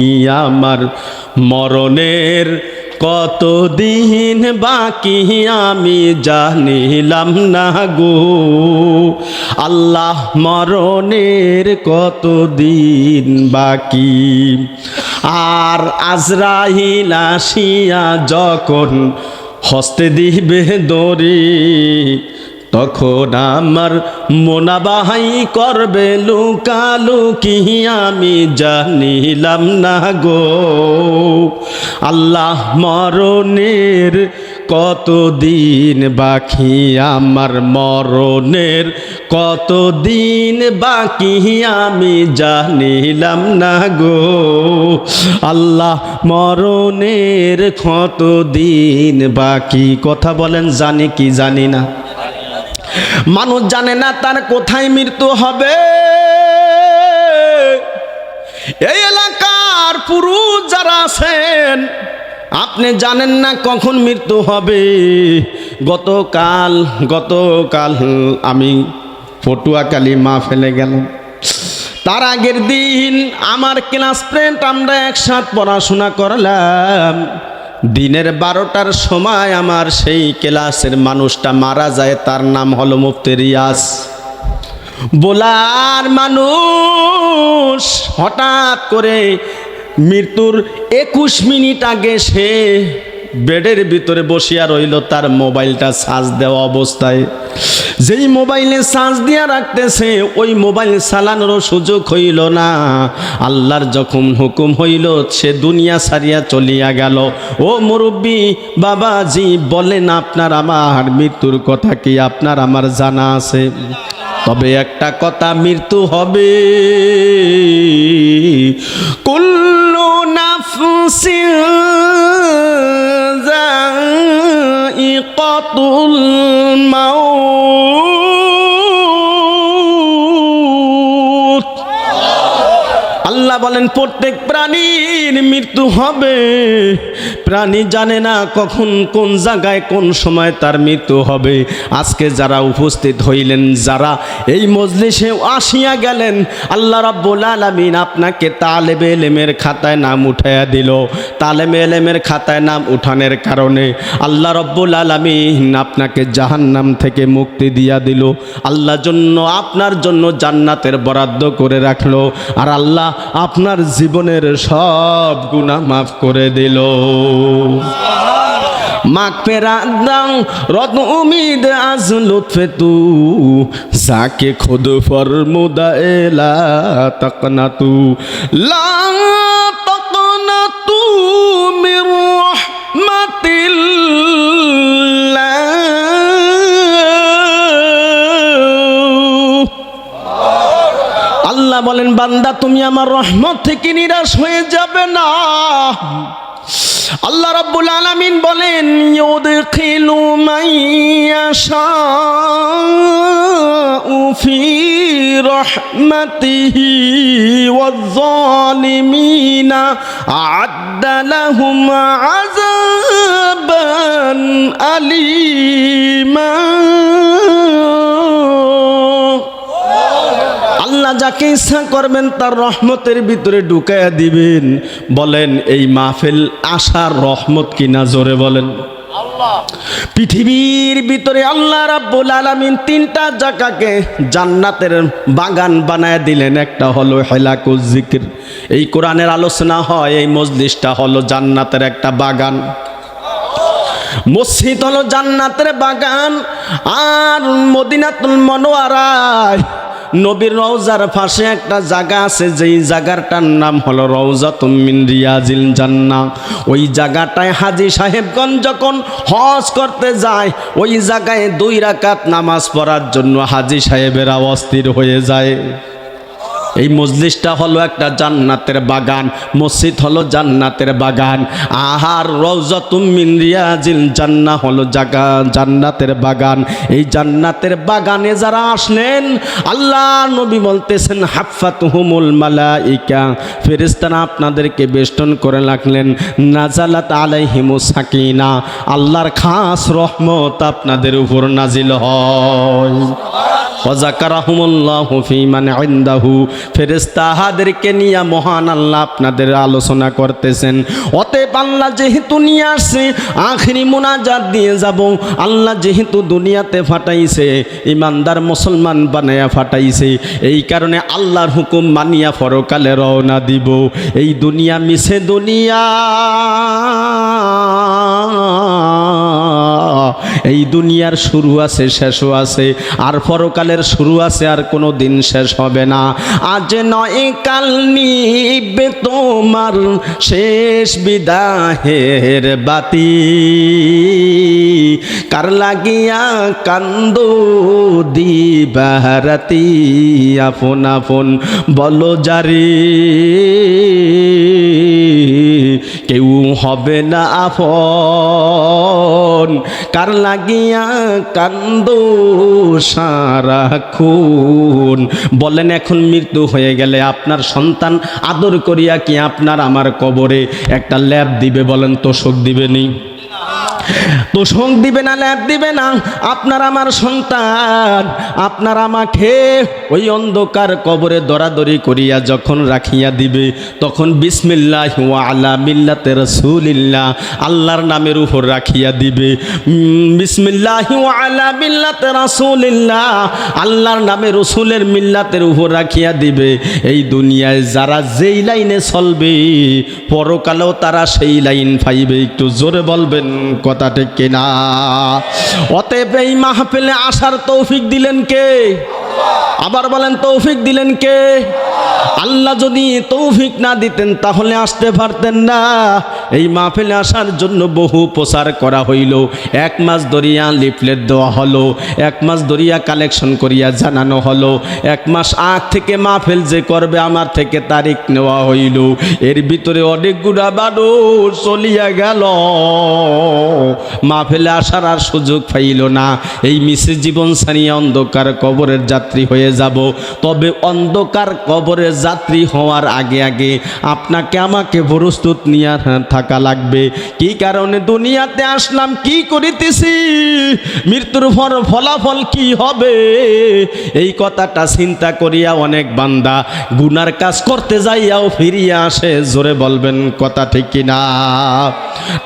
আমার মরণের কত দিন বাকি আমি জানিলাম না গো। আল্লাহ মরণের কত দিন বাকি। আর আজরাহিল আসিয়া যখন হস্তে দিবে দড়ি তখন আমার মোনাবাহাই করবে লুকালুকি আমি জানিলাম না গো। আল্লাহ মরণের কতদিন বাকি? আমার মরণের কতদিন বাকি? আমি জানিলাম না গো। আল্লাহ মরণের কতদিন বাকি? কথা বলেন, জানি কি জানি না। মানুষ জানে না তার কোথায় মৃত্যু হবে। এই এলাকার পুরুষ যারা আছেন, আপনি জানেন না কখন মৃত্যু হবে। গতকাল গতকাল আমি পটুয়াকালী মা ফেলে গেলাম। তার আগের দিন আমার ক্লাস ফ্রেন্ড আমরা একসাথ পড়াশোনা করলাম। দিনের বারোটার সময় আমার সেই ক্লাসের মানুষটা মারা যায়, তার নাম হলো মুফতি রিয়াজ। বোলার মানুষ, হঠাৎ করে মৃত্যুর একুশ মিনিট আগে সে বেডের ভিতরে বসিয়া রইল, তার মোবাইলটা চার্জ দেওয়া অবস্থায়। যেই মোবাইলে চার্জ দিয়া রাখতেছে, ওই মোবাইল চালানোরও সুযোগ হইল না। আল্লাহর যখন হুকুম হইল, সে দুনিয়া সারিয়া চলিয়া গেল। ও মুরব্বী, বাবাজি, বলেন আপনার আমার মৃত্যুর কথা কি? আপনার আমার জানা আছে। তবে একটা কথা মৃত্যু হবে। কুল্লু নাফসিন যায়িকাতুল মাউত। আল্লাহ বলেন, প্রত্যেক প্রাণীর মৃত্যু হবে। প্রাণী জানে না কখন, কোন জায়গায়, কোন সময় তার মৃত্যু হবে। আজকে যারা উপস্থিত হইলেন, যারা এই মজলিসে আসিয়া গেলেন, আল্লাহ রাব্বুল আলামিন আপনাকে তালেবে এলেমের খাতায় নাম উঠাইয়া দিল। তালেবে এলেমের খাতায় নাম উঠানের কারণে আল্লাহ রব্বুল আলামিন আপনাকে জাহান্নাম থেকে মুক্তি দিয়া দিল। আল্লাহ জন্য, আপনার জন্য জান্নাতের বরাদ্দ করে রাখল। আর আল্লাহ আপনার জীবনের সব গুণা মাফ করে দিল। পেরা দাও রত উমিদ, আজ লুৎফে তু সাকে খুদ ফরমুদা এলা তকনা তু। লা তকনা তু মির আল্লাহ বলেন, বান্দা, তুমি আমার রহমত থেকে নিরাশ হয়ে যাবে না। আল্লাহ রাব্বুল আলামিন বলেন, ইউদখিলু মাইয়াশাউ ফি রাহমাতিহি ওয়াজ-যালিমিনা, আ'আদ্দা লাহুম আযাবান আলীমা আল্লাহ যাকে ইচ্ছা করবেন তার রহমতের ভিতরে ঢুকাইয়া দিবেন। বলেন, এই মাহফিল আশার রহমত কিনা জোরে বলেন। পৃথিবীর ভিতরে আল্লাহ রাব্বুল আলামিন তিনটা জায়গাকে জান্নাতের বাগান বানায় দিলেন। একটা হলো হেলাকুজ জিকির। এই কোরআনের আলোচনা হয়, এই মজলিসটা হলো জান্নাতের একটা বাগান। মসজিদ হলো জান্নাতের বাগান। আর মদিনাতুল মনোয়ারায় নবীর রওজার পাশে একটা জায়গা আছে, যেই জায়গাটার নাম হলো রওজা তুমিন রিয়াজিল জান্না ওই জায়গাটায় হাজি সাহেবগঞ্জ যখন হজ করতে যায়, ওই জায়গায় দুই রাকাত নামাজ পড়ার জন্য হাজি সাহেবেরা অস্থির হয়ে যায়। এই মজলিসটা হলো একটা জান্নাতের বাগান, মসজিদ হলো জান্নাতের বাগান। আহার মিন রিয়াজিল জান্নাহ হলো জাগা, জান্নাতের বাগান। এই জান্নাতের বাগানে যারা আসলেন, আল্লাহ নবী বলতেছেন, হাফাতুহুমুল মালাইকা। ফেরেশতারা আপনাদেরকে বেষ্টন করে রাখলেন, নাজালাত আলাইহিমুস সাকিনা। আল্লাহর খাস রহমত আপনাদের উপর নাজিল হয়। ওয়াজাকারাহুমুল্লাহু ফি মান ইনদাহু ফেরেশতাদেরকে নিয়ে মহান আল্লাহ আপনাদের আলোচনা করতেছেন। অতএব আল্লাহ যেহেতু নিয়ে আসছে, আখরি মুনাজাত দিয়ে যাব। আল্লাহ যেহেতু দুনিয়াতে ফাটাইছে ইমানদার মুসলমান বানায়া ফাটাইছে, এই কারণে আল্লাহর হুকুম মানিয়া পরকালে রওনা দিব। এই দুনিয়া মিছে দুনিয়া। এই দুনিয়ার শুরু আছে, শেষও আছে। আর পরকালের শুরু আছে, আর কোনো দিন শেষ হবে না। আজ নয় কাল নিবে তোমার শেষ বিদাহের বাতি। কার লাগিয়া কান্দ দিবারাতি? আপন আপন বলো জারি। কেউ হবে না আপন। কার লাগিয়া কান্দ খুন বলেন, এখন মৃত্যু হয়ে গেলে আপনার সন্তান আদর করিয়া কি আপনার আমার কবরে একটা ল্যাব দিবে বলেন, তোষক দিবেনি তোষক দিবে না ল্যাব দিবে না। আপনার আমার সন্তান, আপনার আমাকে ওই অন্ধকার কবরে দরাদরি করিয়া যখন রাখিয়া দিবে, তখন বিসমিল্লাহ আলা মিল্লাতে রসুলিল্লাহ আল্লাহর নামের উপর রাখিয়া দিবে। বিসমিল্লাহ আলা মিল্লাতে রসুলিল্লাহ আল্লাহর নামে রসুলের মিল্লাতের উপর রাখিয়া দিবে। এই দুনিয়ায় যারা যেই লাইনে চলবে, পরকালেও তারা সেই লাইন পাইবে। একটু জোরে বলবেন কথা ঠিক কিনা? অতএব এই মাহফিলে আসার তৌফিক দিলেন কে? আবার বলেন, তৌফিক দিলেন কে? আল্লাহ যদি তৌফিক না দিতেন, তাহলে আসতে পারতেন না। এই মাহফিলে আসার জন্য বহু প্রচার করা হইল। এক মাস ধরিয়া লিফলেট দেওয়া হলো, এক মাস ধরিয়া কালেকশন করিয়া জানানো হলো, এক মাস আগ থেকে মাহফিল যে করবে, আমার থেকে তারিখ নেওয়া হইল। এর ভিতরে অনেকগুলা মানুষ চলিয়া গেল। মাহফিলে আসার আর সুযোগ পাইল না। এই মিশে জীবন সারিয়া অন্ধকার কবরের যাত্রী হয়ে যাব। তবে অন্ধকার কবরের যাত্রী হওয়ার আগে আগে আপনাকে, আমাকে প্রস্তুত নিয়ে থাকা লাগবে। কি কারণে দুনিয়াতে আসলাম, কি করিতেছি? মৃত্যুর পর ফলাফল কি হবে? এই কথাটা চিন্তা করিয়া অনেক বান্দা গুনার কাজ করতে যাইয়াও ফিরিয়া আসে। জোরে বলবেন, কথা ঠিক কিনা?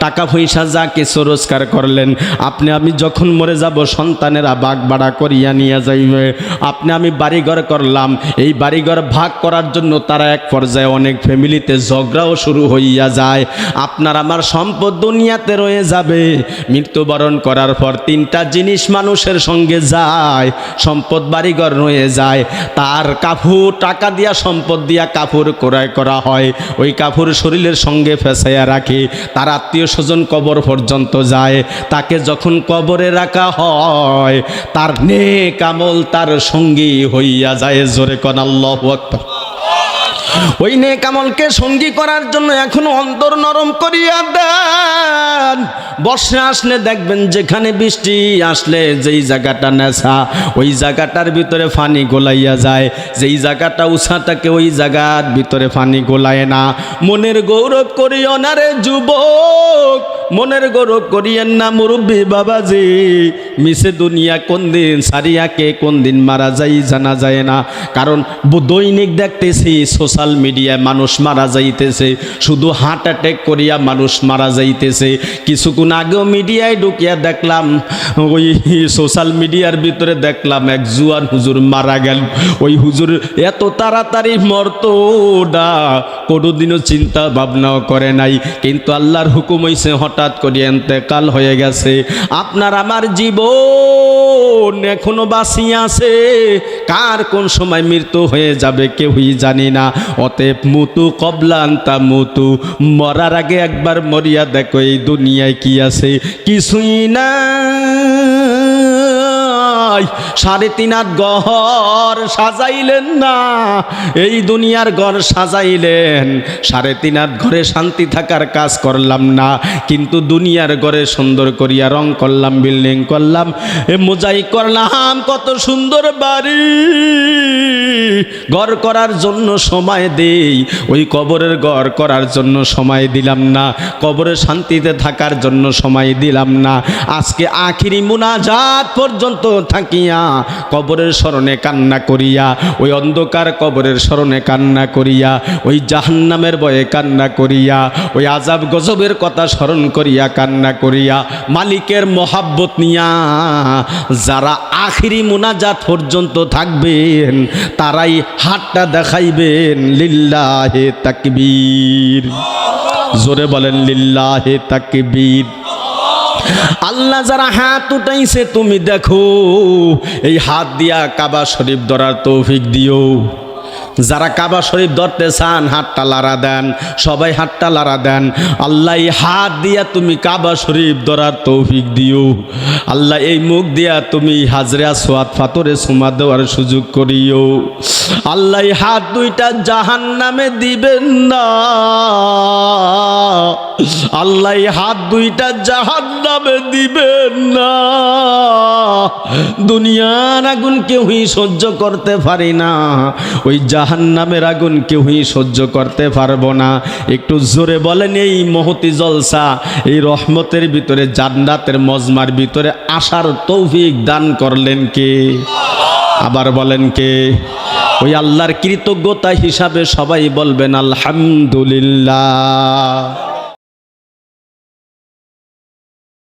টাকা পয়সা যা কিছু রোজগার করলেন, আপনি, আমি যখন মরে যাব, সন্তানেরা বাগ বাড়া করিয়া নিয়ে যাইবে। আপনি আমি বাড়িঘর করলাম। এই বাড়িঘর ভাগ করার জন্য তারা এক পর্যায়ে অনেক ফ্যামিলিতে ঝগড়াও শুরু হইয়া যায়। আপনার আমার সম্পদ দুনিয়াতে রয়ে যাবে। মৃত্যুবরণ করার পর তিনটা জিনিস মানুষের সঙ্গে যায়। সম্পদ বাড়িঘর রয়ে যায়। তার কাপড় টাকা দিয়া সম্পদ দিয়া কাপড় ক্রয় করা হয়। ওই কাপড় শরীরের সঙ্গে ফেসাইয়া রাখে। তার আত্মীয় স্বজন কবর পর্যন্ত যায়। তাকে যখন কবরে রাখা হয়, তার নেক তার সঙ্গী হইয়া যায়, জোরে কন, আল্লাহ ওই নে কামলকে সঙ্গী করার জন্য এখন অন্তর নরম করিয়া দেন। বর্ষে আসলে দেখবেন যেখানে বৃষ্টি আসলে যেই জায়গাটা নেশা, ওই জায়গাটার ভিতরে ফানি গোলাইয়া যায়। যেই জায়গাটা উষা থাকে, ওই জায়গার ভিতরে ফানি গোলায় না। মনের গৌরব করিও না রে যুবক মনের গৌরব করিয়েন না মুরব্বী বাবাজি। মিশে দুনিয়া কোন দিন সারিয়াকে কোন দিন মারা যাই জানা যায় না। কারণ দৈনিক দেখতেছি সোশ্যাল মিডিয়ায় মানুষ মারা যাইতেছে। শুধু হার্ট অ্যাটাক করিয়া মানুষ মারা যাইতেছে। কিছুক্ষণ আগেও মিডিয়ায় ঢুকিয়া দেখলাম, ওই সোশ্যাল মিডিয়ার ভিতরে দেখলাম এক জুয়ান হুজুর মারা গেল। ওই হুজুর এত তাড়াতাড়ি মরতো না কোনোদিনও চিন্তা ভাবনাও করে নাই। কিন্তু আল্লাহর হুকুম হইছে হঠাৎ করে এতেকাল হয়ে গেছে। আপনার আমার জীবন এখনও বাঁচিয়ে আছে। কার কোন সময় মৃত্যু হয়ে যাবে কেউই জানি না। অতএব মুতু কবলান্তা মুতু মরার আগে একবার মরিয়া দেখো এই দুনিয়ায় কি আছে। কিছুই না। নাই, সাড়ে তিন হাত সাজাইলেন না। এই দুনিয়ার ঘর সাজাইলেন, সাড়ে তিন হাত ঘরে শান্তি থাকার কাজ করলাম না। কিন্তু দুনিয়ার ঘরে সুন্দর করিয়া রং করলাম, বিল্ডিং করলাম, এ মোজাই করলাম, কত সুন্দর বাড়ি। ঘর করার জন্য সময় দেই। ওই কবরের ঘর করার জন্য সময় দিলাম না। কবরে শান্তিতে থাকার জন্য সময় দিলাম না। আজকে আখিরি মুনাজাত পর্যন্ত থাকিয়া কবরের স্মরণে কান্না করিয়া, ওই অন্ধকার কবরের স্মরণে কান্না করিয়া, ওই জাহান্নামের বয়ে কান্না করিয়া, ওই আজাব গজবের কথা স্মরণ করিয়া কান্না করিয়া, মালিকের মহাব্বত নিয়া যারা আখিরি মুনাজাত পর্যন্ত থাকবেন তারাই হাতটা দেখাইবেন লিল্লাহে তাকবীর। জোরে বলেন লিল্লাহে তাকবীর। আল্লাহ যারা হাত উঠাইছে, তুমি দেখো, এই হাত দিয়া কাবা শরীফ ধরার তৌফিক দিও। যারা কাবা শরীফ ধরতে চান, হাতটা লাড়া দেন, সবাই হাতটা লাড়া দেন। আল্লাহ এই হাত দিয়া তুমি কাবা শরীফ ধরার তৌফিক দিও। আল্লাহ এই মুখ দিয়া তুমি হাজরা সোয়াদ ফাতরে সুমা দেওয়ার সুযোগ করিও। আল্লাহ হাত দুইটা জাহান নামে দিবেন না। আল্লাহ হাত দুইটা জাহান নামে দিবেন না। দুনিয়ার আগুন কেউই সহ্য করতে পারি না। ওই নামের আগুন কেউই সহ্য করতে পারব না। একটু জোরে বলেন, এই মহতি জলসা, এই রহমতের ভিতরে, জান্নাতের মজমার ভিতরে আসার তৌফিক দান করলেন কে? আবার বলেন কে? ওই আল্লাহর কৃতজ্ঞতা হিসাবে সবাই বলবেন, আলহামদুলিল্লাহ।